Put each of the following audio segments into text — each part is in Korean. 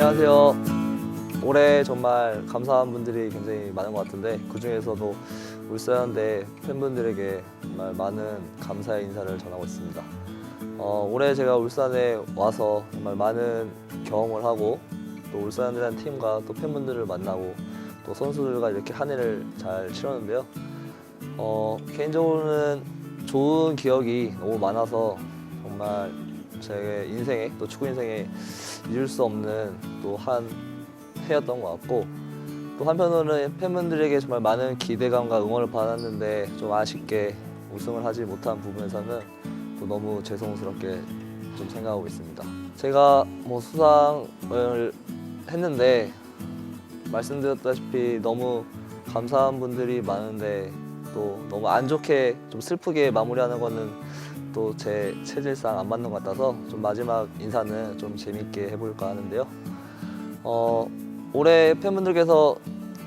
안녕하세요. 올해 정말 감사한 분들이 굉장히 많은 것 같은데 그 중에서도 울산대 팬분들에게 정말 많은 감사의 인사를 전하고 있습니다. 어, 올해 제가 울산에 와서 정말 많은 경험을 하고 또 울산이라는 팀과 또 팬분들을 만나고 또 선수들과 이렇게 한 해를 잘 치렀는데요. 어, 개인적으로는 좋은 기억이 너무 많아서 정말 제 인생에 또 축구 인생에 잊을 수 없는 또 한 해였던 것 같고 또 한편으로는 팬분들에게 정말 많은 기대감과 응원을 받았는데 좀 아쉽게 우승을 하지 못한 부분에서는 또 너무 죄송스럽게 좀 생각하고 있습니다. 제가 뭐 수상을 했는데 말씀드렸다시피 너무 감사한 분들이 많은데 또 너무 안 좋게 좀 슬프게 마무리하는 거는 또 제 체질상 안 맞는 것 같아서 좀 마지막 인사는 좀 재밌게 해볼까 하는데요. 어, 올해 팬분들께서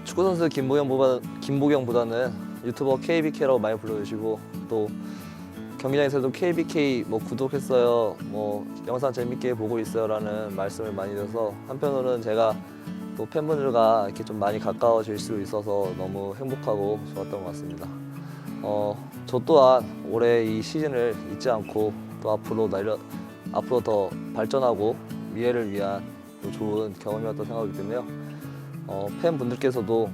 축구 선수 김보경보다 김보경보다는 유튜버 KBK라고 많이 불러주시고 또 경기장에서도 KBK 뭐 구독했어요, 뭐 영상 재밌게 보고 있어요라는 말씀을 많이 드려서 한편으로는 제가 또 팬분들과 이렇게 좀 많이 가까워질 수 있어서 너무 행복하고 좋았던 것 같습니다. 어, 저 또한 올해 이 시즌을 잊지 않고 또 앞으로 날려 앞으로 더 발전하고 미래를 위한 또 좋은 경험이었다고 생각하기 때문에요. 어, 팬분들께서도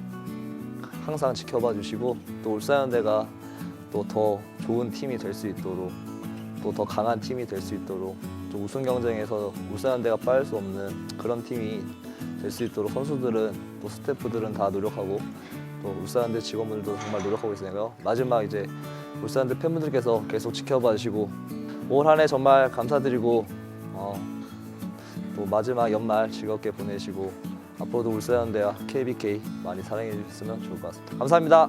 항상 지켜봐 주시고 또 울산현대가 또 더 좋은 팀이 될 수 있도록 또 더 강한 팀이 될 수 있도록 또 우승 경쟁에서 울산현대가 빠질 수 없는 그런 팀이 될 수 있도록 선수들은 또 스태프들은 다 노력하고 또 울산현대 직원분들도 정말 노력하고 있으니까요. 마지막 이제 울산현대 팬분들께서 계속 지켜봐 주시고 올 한 해 정말 감사드리고 어, 또 마지막 연말 즐겁게 보내시고 앞으로도 울산현대와 KBK 많이 사랑해 주셨으면 좋을 것 같습니다. 감사합니다.